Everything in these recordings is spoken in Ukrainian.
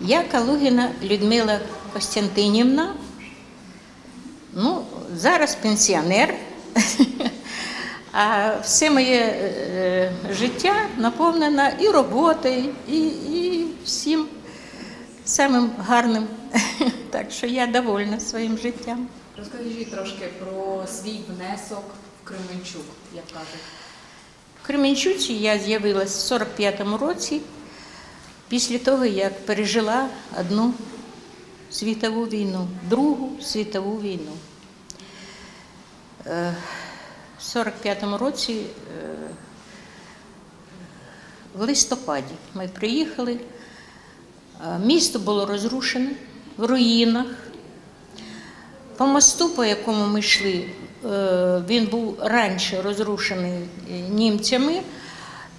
Я Калугіна Людмила Костянтинівна. Ну, зараз пенсіонер. А все моє е, життя наповнено і роботою, і, і всім самим гарним. Так що я довольна своїм життям. Розкажіть трошки про свій внесок в Кременчук, як кажуть. В Кременчуці я з'явилася в 45-му році, після того, як пережила одну світову війну, Другу світову війну. Е, В 45-му році, е, в листопаді, ми приїхали. Е, Місто було розрушене в руїнах. По мосту, по якому ми йшли, він був раніше розрушений німцями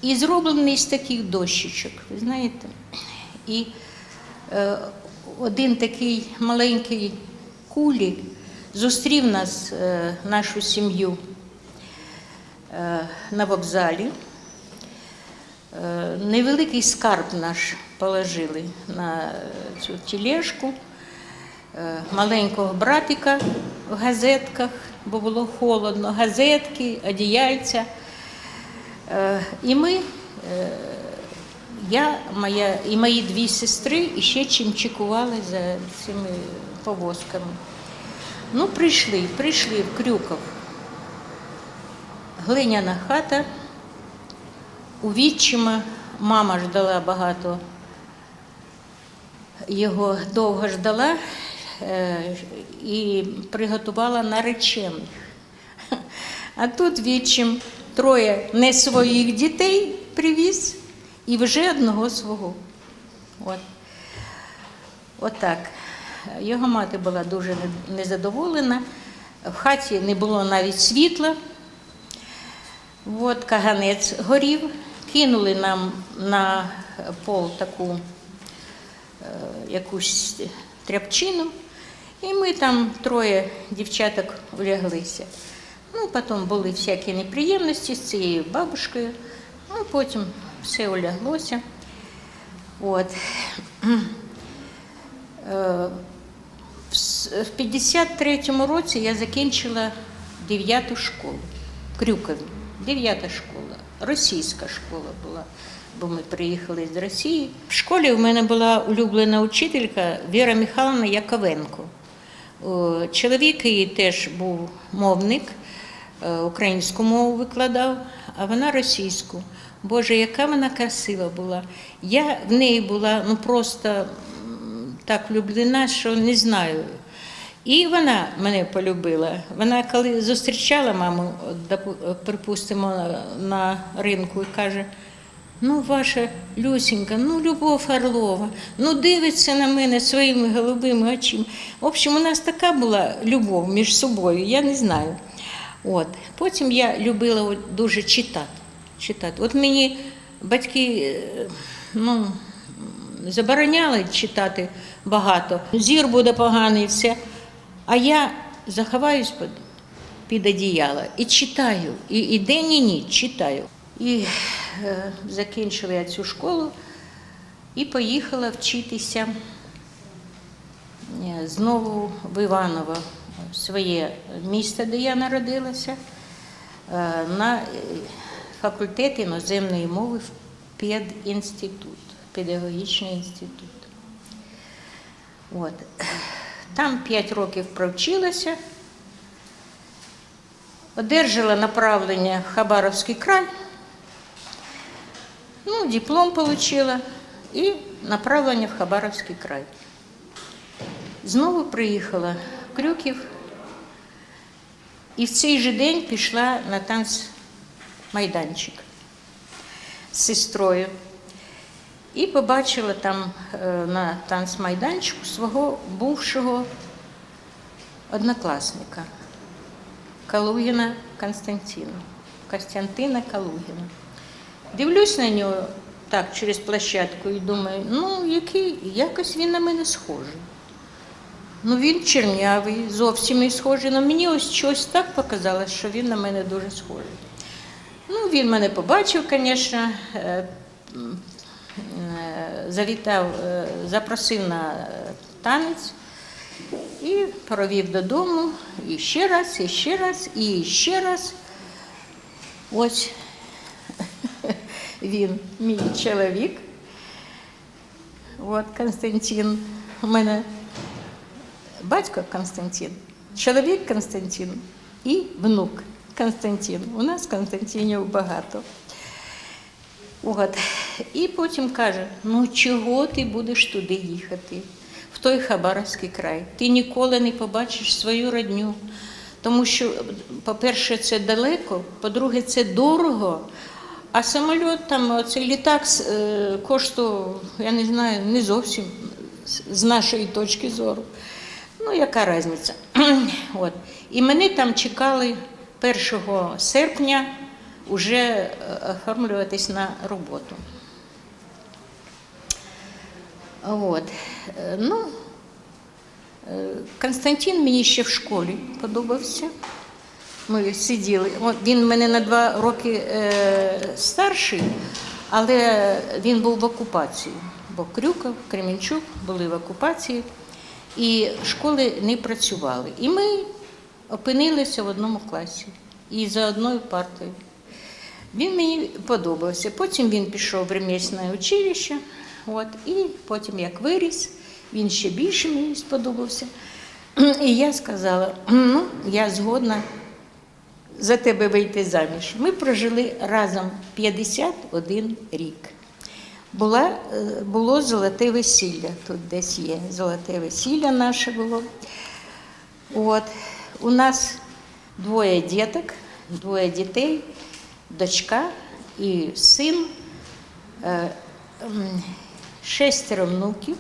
і зроблений з таких дощечок, ви знаєте. І е, один такий маленький кулі зустрів нас, е, нашу сім'ю е, на вокзалі. Е, Невеликий скарб наш положили на цю тележку е, маленького братика в газетках, бо було холодно, газетки, одіяльця. Е, І ми, е, я, моя і мої дві сестри і ще чимчикували за цими повозками. Ну, прийшли, прийшли в Крюков. Глиняна хата. У відчима мама ждала багато його довго ждала е, і приготувала наречених. А тут відчим троє не своїх дітей привіз і вже одного свого. От. Отак. Його мати була дуже незадоволена. В хаті не було навіть світла. От каганець горів, кинули нам на пол таку е, якусь тряпчину, і ми там троє дівчаток уляглися. Ну, потім були всякі неприємності з цією бабушкою, ну, потім все уляглося. От. Е, В с- 53-му році я закінчила 9 школу Крюкові. 9 школа, російська школа була, бо ми приїхали з Росії. В школі в мене була улюблена учителька Віра Михайловна Яковенко. Чоловік її теж був мовник, е, українську мову викладав, а вона російську. Боже, яка вона красива була. Я в неї була ну просто так влюблена, що не знаю. І вона мене полюбила. Вона коли зустрічала маму, припустимо, на- ринку і каже: ну, ваша Люсінька, ну, Любов Орлова, ну дивиться на мене своїми голубими очима. В общем, у нас така була любов між собою, я не знаю. От. Потім я любила дуже читати. Читати. От мені батьки е, ну, забороняли читати багато. Зір буде поганий, все. А я заховаюсь під, під одіяло і читаю. І, і день, і ніч читаю. І е, закінчила я цю школу і поїхала вчитися е, знову в Іваново, в своє місто, де я народилася, е, на факультет іноземної мови в педінститут, педагогічний інститут. От. Там 5 років провчилася, одержала направлення в Хабаровський край, ну, диплом отримала і направлення в Хабаровський край. Знову приїхала в Крюків і в цей же день пішла на танцмайданчик з сестрою. І побачила там е, на танцмайданчику свого бувшого однокласника Калугіна Константина, Костянтина Калугіна. Дивлюсь на нього так через площадку і думаю, ну який, якось він на мене схожий. Ну він чернявий, зовсім не схожий. Ну мені ось щось так показалось, що він на мене дуже схожий. Він мене побачив, звісно, е, е, завітав, е, запросив на танець і провів додому. І ще раз, і ще раз, і ще раз. Ось він, мій чоловік. От Константин. У мене батько Константин, чоловік Константин і внук Константин. У нас Константинів багато. От. І потім каже: ну чого ти будеш туди їхати, в той Хабаровський край? Ти ніколи не побачиш свою родню. Тому що, по-перше, це далеко, по-друге, це дорого. А самоліт там, оцей літак е, коштував, я не знаю, не зовсім з нашої точки зору. Ну, яка різниця? От. І мене там чекали 1 серпня вже е, оформлюватись на роботу. От. Е, Ну, е, Константин мені ще в школі подобався. Ми сиділи. Він мене на два роки старший, але він був в окупації. Бо Крюков, Кременчук були в окупації, і школи не працювали. І ми опинилися в одному класі і за одною партою. Він мені подобався. Потім він пішов в ремісне училище, от, і потім, як виріс, він ще більше мені сподобався. І я сказала: ну, я згодна за тебе вийти заміж. Ми прожили разом 51 рік. Була, е, було золоте весілля, тут десь є золоте весілля наше було. От. У нас двоє діток, двоє дітей, дочка і син, е, шестеро внуків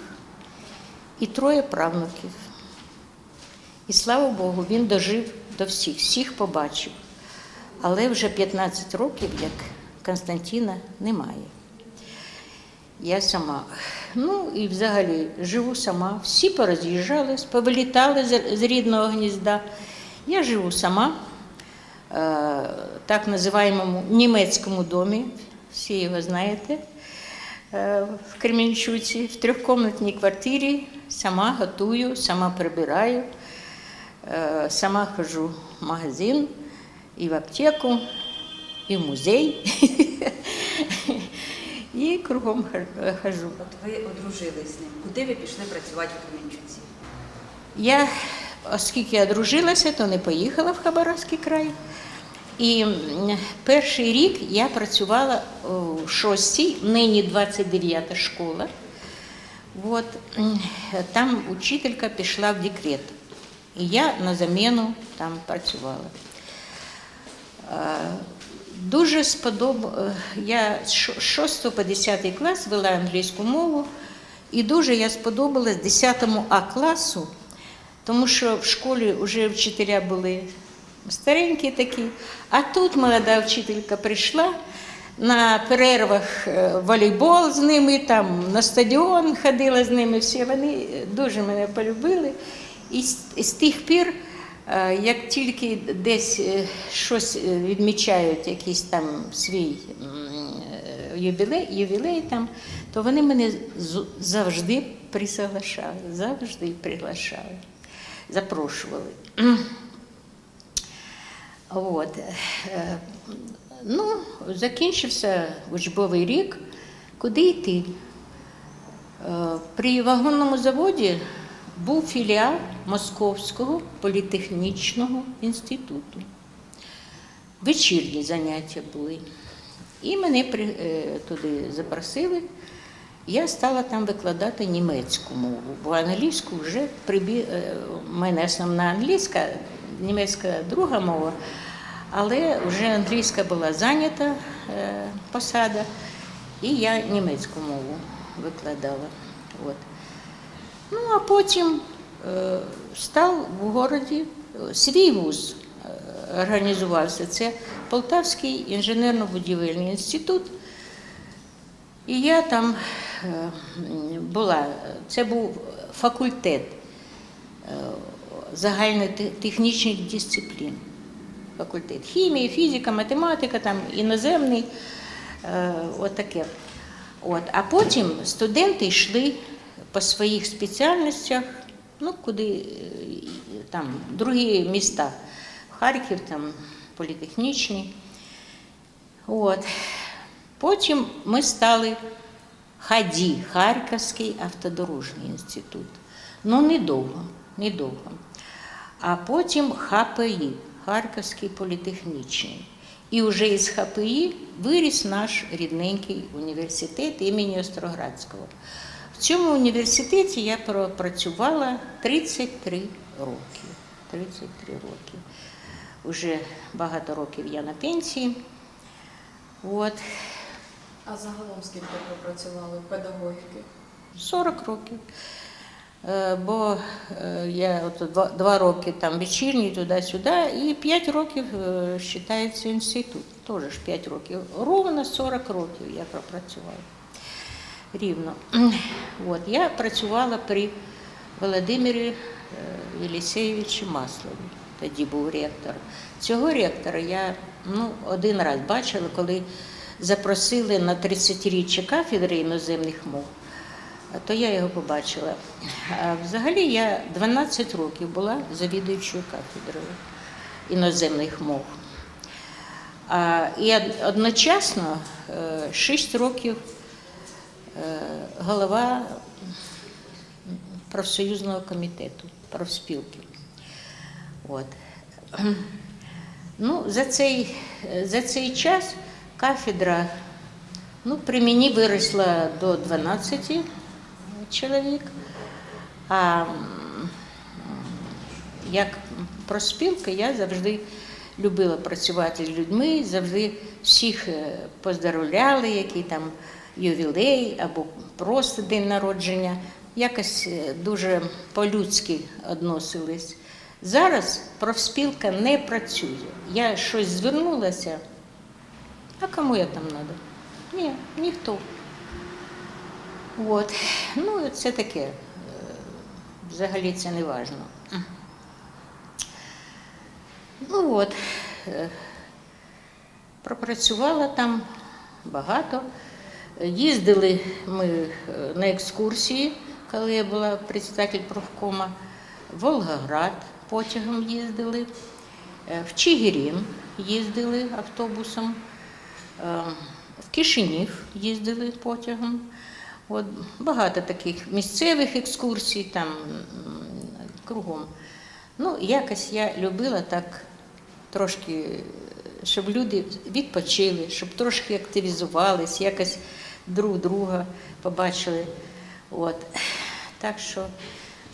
і троє правнуків. І слава Богу, він дожив до всіх, всіх побачив. Але вже 15 років, як Константина, немає. Я сама. Ну і взагалі живу сама. Всі пороз'їжджались, повилітали з- з рідного гнізда. Я живу сама е, так називаємому німецькому домі, всі його знаєте, е, в Кременчуці, в трьохкомнатній квартирі, сама готую, сама прибираю, е, сама ходжу в магазин і в аптеку, і в музей. І кругом хожу. От ви одружились з ним. Куди ви пішли працювати в Кременчуці? Я, оскільки я дружилася, то не поїхала в Хабаровський край. І перший рік я працювала у шостій, нині 29 школа. От, там учителька пішла в декрет. І я на заміну там працювала. Дуже сподоб... е, Я з 6 по 10 клас вела англійську мову, і дуже я сподобалась 10 А класу, тому що в школі вже вчителя були старенькі такі. А тут молода вчителька прийшла на перервах е, волейбол з ними, там на стадіон ходила з ними. Всі вони е, дуже мене полюбили. І з, з тих пір. Е, Як тільки десь щось відмічають, якийсь там свій ювілей, ювілей там, то вони мене завжди присоглашали, завжди приглашали, запрошували. От. е, Ну, закінчився учбовий рік. Куди йти? Е, При вагонному заводі був філіал Московського політехнічного інституту. Вечірні заняття були. І мене е, туди запросили. Я стала там викладати німецьку мову, бо англійську вже прибі... е, в мене основна англійська, німецька друга мова, але вже англійська була зайнята е, посада, і я німецьку мову викладала. От. Ну, а потім е, став в е, свій вуз е, організувався. Це Полтавський інженерно-будівельний інститут. І я там е, була. Це був факультет е, загальнотехнічних дисциплін. Факультет хімії, фізика, математика, там іноземний, е, отаке. От. А потім студенти йшли по своїх спеціальностях, ну, куди там, другі міста. Харків, там, політехнічні. От. Потім ми стали ХАДІ, Харківський автодорожній інститут. Ну, недовго, недовго. А потім ХПІ, Харківський політехнічний. І вже із ХПІ виріс наш рідненький університет імені Остроградського. В цьому університеті я пропрацювала 33 роки. 33 роки. Уже багато років я на пенсії. От, А загалом скільки ви працювали педагогіки? 40 років. Е, Бо е, я от два, роки там вечірній туди-сюди, і 5 років е, вважається інститут. Теж ж 5 років. Ровно 40 років я пропрацювала. Рівно. От, я працювала при Володимирі е, Єлісеєвичі Маслові. Тоді був ректор. Цього ректора я ну, один раз бачила, коли запросили на 30-річчя кафедри іноземних мов. То я його побачила. А взагалі я 12 років була завідуючою кафедрою іноземних мов. І одночасно 6 років е, голова профсоюзного комітету, профспілки. От. Ну, за, цей, за цей час кафедра ну, при мені виросла до 12 чоловік, а як проспілка я завжди любила працювати з людьми, завжди всіх е, поздоровляли, який там ювілей або просто день народження. Якось е, дуже по-людськи відносились. Зараз профспілка не працює. Я щось звернулася, а кому я там треба? Ні, ніхто. От. Ну, це таке. е, Взагалі це не важливо. Ну от, е, пропрацювала там багато. Їздили ми е, на екскурсії, коли я була председатель профкома. Волгоград потягом їздили, в Чигирин їздили автобусом, в Кишинів їздили потягом. От, багато таких місцевих екскурсій там кругом. Ну, якось я любила так трошки, щоб люди відпочили, щоб трошки активізувались, якось друг друга побачили. От. Так що,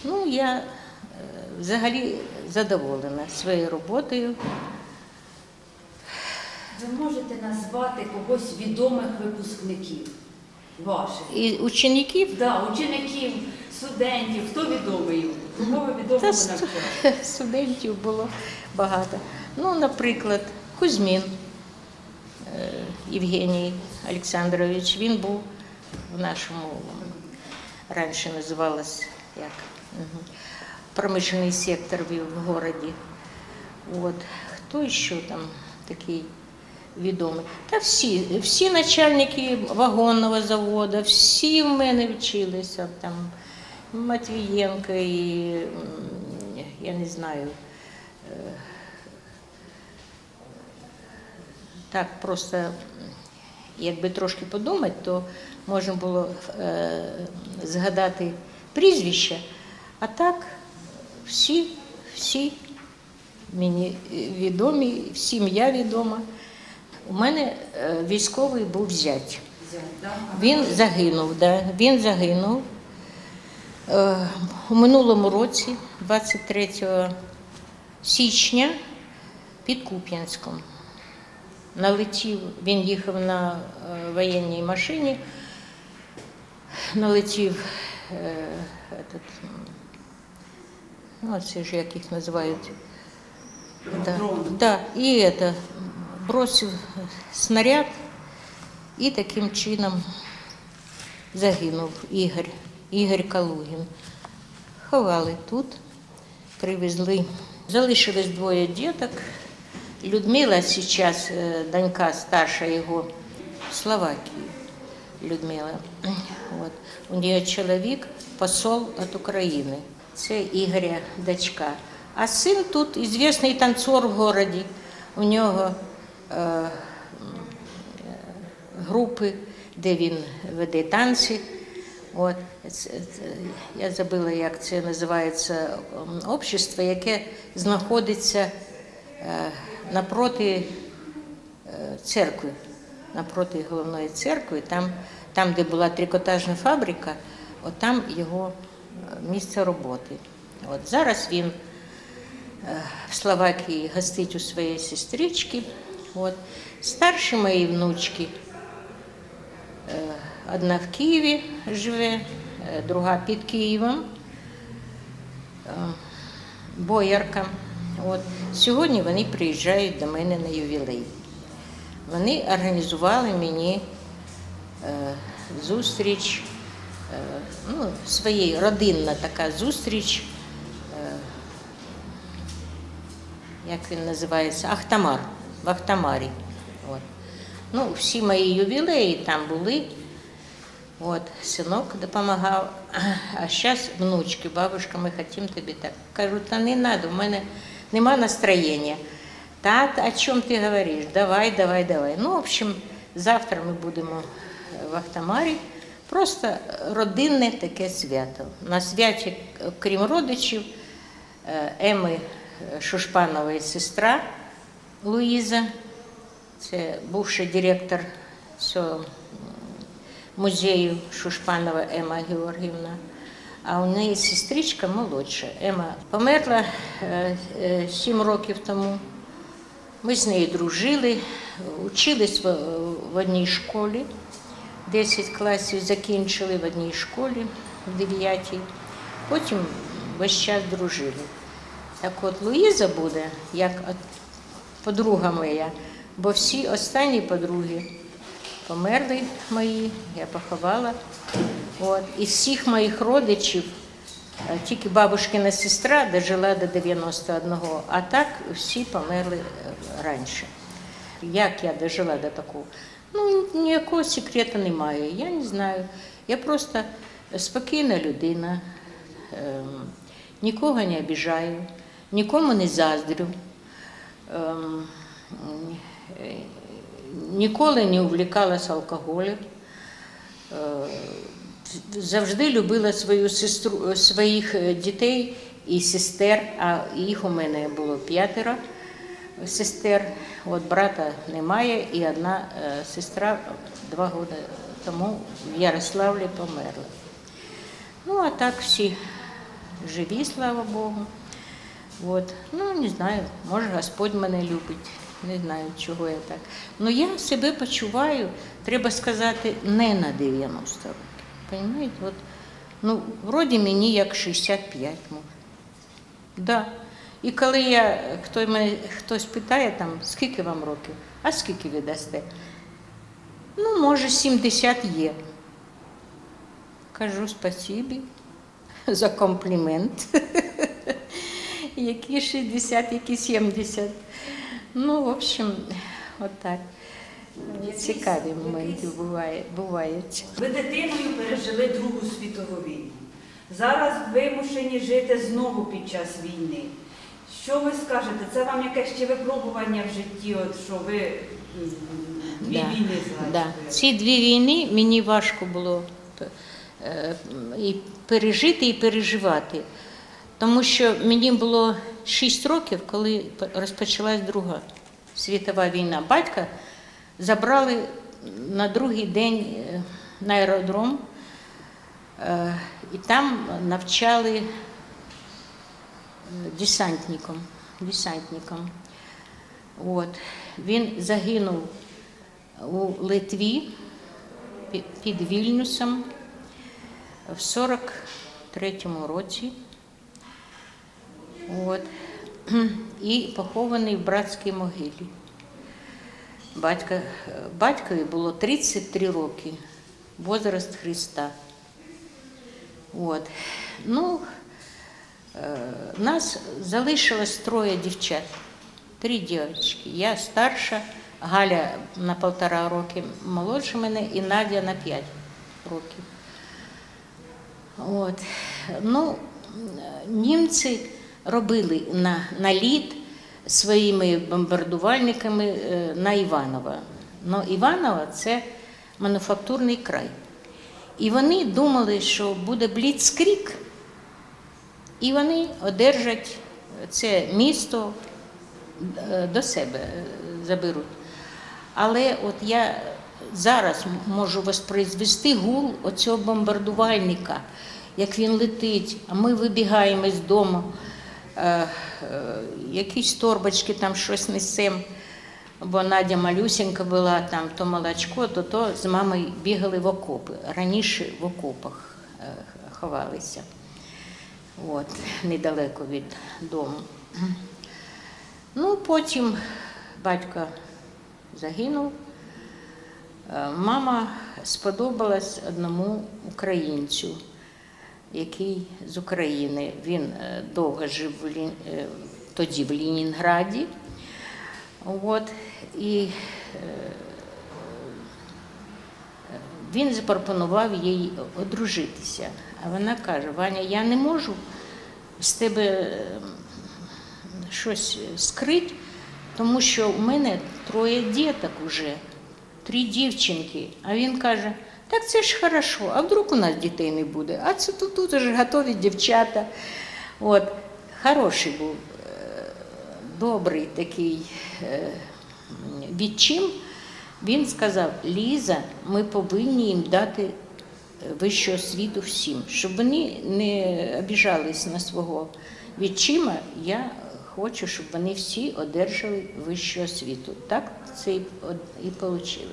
ну, я е, взагалі задоволена своєю роботою. Ви можете назвати когось відомих випускників ваших? І учеників Да, учеників, студентів, хто відомий? Кого ви відомо та навчали? студентів було багато. Ну, наприклад, Кузьмін е, Євгеній Олександрович, він був в нашому, раніше називалось як промишлений сектор в в городі. От. Хто ще там такий відомий? Та всі, всі начальники вагонного заводу, всі в мене вчилися. Там Матвієнко і я не знаю. е, Так, просто якби трошки подумати, то можна було е, згадати прізвища, а так всі, всі мені відомі, всім я відома. У мене е, військовий був зять. Він загинув, да, він загинув. Е, у минулому році, 23 січня, під Куп'янськом. Налетів, він їхав на е, воєнній машині, налетів этот, ну, це ж як їх називають. Да, да, і это, бросив снаряд і таким чином загинув Ігор, Ігор Калугін. Ховали тут, привезли. Залишилось двоє діток. Людмила зараз, е, донька старша його, в Словакії. Людмила. От. У неї чоловік посол від України. Це Ігоря дочка. А син тут ізвісний танцор в городі. У нього групи, де він веде танці. От, я забула, як це називається общество, яке знаходиться е, напроти е, церкви, напроти головної церкви, там, там де була трикотажна фабрика, от там його е, місце роботи. От зараз він е, в Словакії гостить у своєї сестрички. От. Старші мої внучки Е, Одна в Києві живе, е, друга під Києвом, е, боярка. От. Сьогодні вони приїжджають до мене на ювілей. Вони організували мені зустріч, ну, своєї родинна така зустріч, як він називається, Ахтамар, в Ахтамарі. От. Ну, всі мої ювілеї там були. От, синок допомагав. А зараз внучки, бабушка, ми хочемо тобі так. Кажу, та не треба, в мене нема настроєння. Та, о чому ти говориш? Давай, давай, давай. Ну, в общем, завтра ми будемо в Ахтамарі. Просто родинне таке свято. На святі, крім родичів, е, Еми Шушпанової сестра Луїза, це бувший директор музею Шушпанова Ема Георгівна. А у неї сестричка молодша. Ема померла е, е, сім років тому. Ми з нею дружили, учились в, одній школі. 10 класів закінчили в одній школі, в 9. Потім весь час дружили. Так от Луїза буде, як подруга моя, бо всі останні подруги померли мої, я поховала. От. Із всіх моїх родичів е, тільки бабушкина сестра дожила до 91-го, а так всі померли е, раніше. Як я дожила до такого? Ну, ніякого секрету немає. Я не знаю. Я просто спокійна людина, ем, нікого не обіжаю, нікому не заздрю. Ем, ніколи не увлікалася алкоголем. Е, Завжди любила свою сестру, своїх е, дітей і сестер, а їх у мене було п'ятеро сестер. От брата немає, і одна е, сестра два роки тому в Ярославлі померла. Ну, а так всі живі, слава Богу. От. Ну, не знаю, може Господь мене любить. Не знаю, чого я так. Ну я себе почуваю, треба сказати, не на 90 років. Понимаєте? От, ну, вроді мені як 65 може. Да. І коли я, хто мене, хтось питає, там, скільки вам років, а скільки ви дасте? Ну, може, 70 є. Кажу спасибі за комплімент. Які 60, які 70. Ну, в общем, отак. Цікаві моменти буває, бувають. Ви дитиною пережили Другу світову війну. Зараз вимушені жити знову під час війни. Що ви скажете? Це вам якесь ще випробування в житті, от що ви дві Да, війни Да. Ці дві війни мені важко було е, і пережити, і переживати. Тому що мені було 6 років, коли розпочалась Друга світова війна. Батька забрали на другий день е, на аеродром, е, і там навчали е, десантником. десантником. От. Він загинув у Литві під Вільнюсом в 43-му році. От. І похований в братській могилі. Батька, батькові було 33 роки, возраст Христа. От. Ну, е, нас залишилось троє дівчат, три дівчатки. Я старша, Галя на півтора роки молодша мене і Надя на п'ять. років. От. Ну, німці робили на, наліт своїми бомбардувальниками е, на Іванова. Ну, Іваново це мануфактурний край. І вони думали, що буде бліцкрік, і вони одержать це місто е, до себе е, заберуть. Але от я зараз можу воспроизвести гул оцього бомбардувальника, як він летить, а ми вибігаємо з дому, якісь торбочки там щось несемо. Бо Надя малюсенька була, там то молочко, то то з мамою бігали в окопи. Раніше в окопах е, ховалися. От, недалеко від дому. Ну, потім батько загинув. Е, Мама сподобалась одному українцю, який з України. Він е, довго жив в Лі- е, тоді в Ленінграді. От, і е, він запропонував їй одружитися. А вона каже: Ваня, я не можу з тебе щось скрити, тому що у мене троє діток уже, три дівчинки. А він каже, так це ж хорошо, а вдруг у нас дітей не буде? А це тут, тут вже готові дівчата. От. Хороший був, е, добрий такий е, відчим. Він сказав, Ліза, ми повинні їм дати вищу освіту всім, щоб вони не обіжались на свого відчима. Я хочу, щоб вони всі одержали вищу освіту. Так це і вийшло.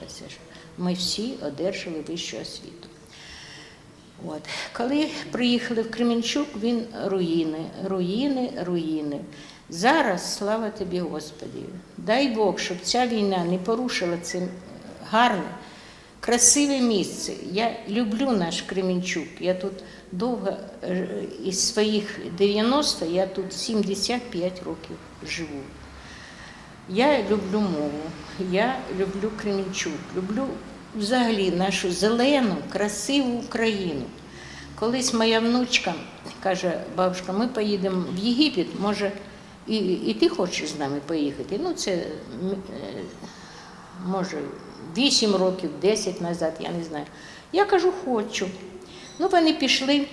Ми всі одержали вищу освіту. От. Коли приїхали в Кременчук, він руїни, руїни, руїни. Зараз, слава тобі, Господі, дай Бог, щоб ця війна не порушила це гарне, красиве місце. Я люблю наш Кременчук. Я тут довго е, із своїх 90 я тут 75 років живу. Я люблю мову, я люблю Кременчук, люблю взагалі нашу зелену, красиву Україну. Колись моя внучка каже, бабушка, ми поїдемо в Єгипет, може, і, і ти хочеш з нами поїхати? Ну, це е, може 8 років, 10 назад, я не знаю. Я кажу, хочу. Ну, вони пішли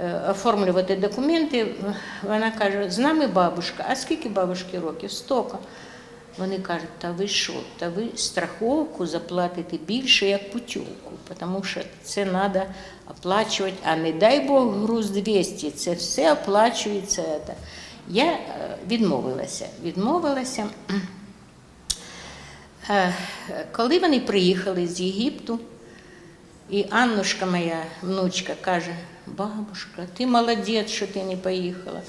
е, оформлювати документи. Вона каже, з нами бабушка. А скільки бабушки років? Стока. Вони кажуть, та ви що, та ви страховку заплатите більше, як путівку, тому що це треба оплачувати, а не дай Бог груз 200, це все оплачується. Я е, відмовилася. Відмовилася. Е, Коли вони приїхали з Єгипту, і Аннушка, моя внучка, каже: бабушка, ти молодець, що ти не поїхала.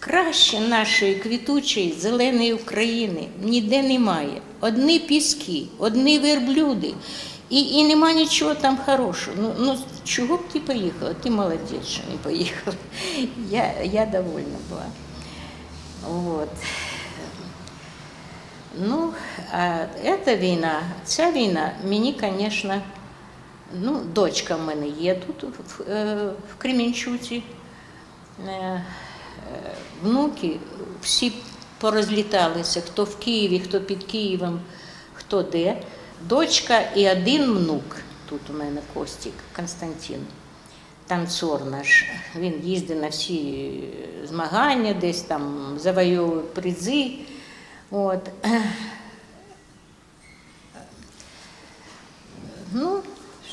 Краще нашої квітучої зеленої України ніде немає. Одні піски, одні верблюди. І, і нема нічого там хорошого. Ну, ну чого б ти поїхала? Ти молодець, що не поїхала. Я, я довольна була. От. Ну, а ця війна, ця війна мені, звісно, ну, дочка в мене є тут в, е, в Кремінчуці. Е, Внуки всі порозліталися, хто в Києві, хто під Києвом, хто де. Дочка і один внук, тут у мене Костік Константин, танцор наш. Він їздить на всі змагання, десь там завойовує призи. От. Ну,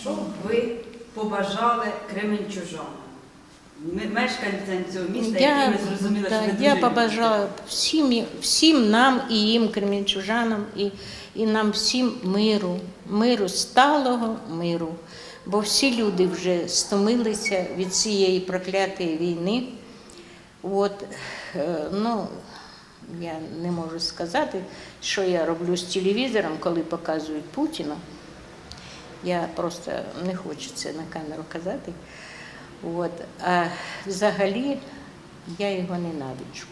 Що б ви побажали кременчужанам, м- мешканцям цього міста, які я, ми зрозуміли, да, що я дуже побажала всім, всім нам і їм, кремінчужанам, і, і нам всім миру, миру, сталого миру. Бо всі люди вже стомилися від цієї проклятої війни. От, е, ну, я не можу сказати, що я роблю з телевізором, коли показують Путіна. Я просто не хочу це на камеру казати. От. А взагалі я його ненавиджу.